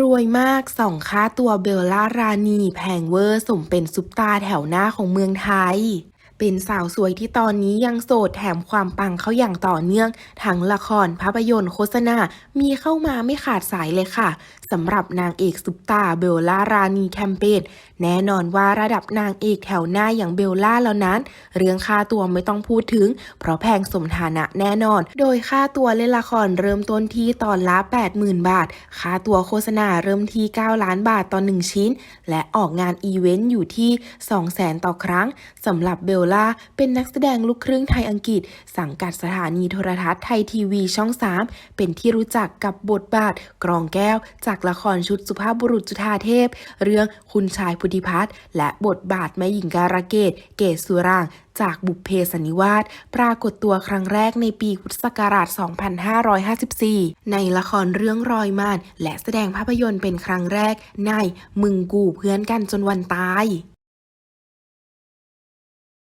รวยมากส่องค่าตัวเบลล่ารานีแพงเวอร์สมเป็นซุปตาแถวหน้าของเมืองไทย เป็นสาวสวยที่ตอนนี้ยังโสดแถมความปังเขาอย่างต่อเนื่อง ทั้งละครภาพยนตร์โฆษณา มีเข้ามาไม่ขาดสายเลยค่ะสำหรับนางเอกซุปตาเบลล่ารานีแคมเปญแน่นอนว่าระดับนางเอกแถวหน้าอย่างเบลล่าแล้วนั้น เรื่องค่าตัวไม่ต้องพูดถึง เพราะแพงสมฐานะแน่นอน โดยค่าตัวเล่นละครเริ่มต้นที่ตอนละ 80,000 บาท ค่าตัวโฆษณาเริ่มที่ 9 ล้านบาทต่อ1ชิ้น และออกงานอีเวนต์อยู่ที่ 200,000 ต่อครั้งสำหรับเบลล่า เป็นนักแสดงลูกครึ่งไทยอังกฤษ สังกัดสถานีโทรทัศน์ไทยทีวีช่อง 3 เป็นที่รู้จักกับบทบาท กรองแก้ว จากละครชุดสุภาพบุรุษจุฑาเทพ เรื่องคุณชายพุทธิพัฒน์และบทบาทแม่หญิงการะเกดเกศสุรางจากบุพเพสันนิวาสปรากฏตัวครั้งแรกในปีพุทธศักราช 2554 ในละครเรื่องรอยมานและแสดงภาพยนตร์เป็นครั้งแรกในมึงกูเพื่อนกันจนวันตาย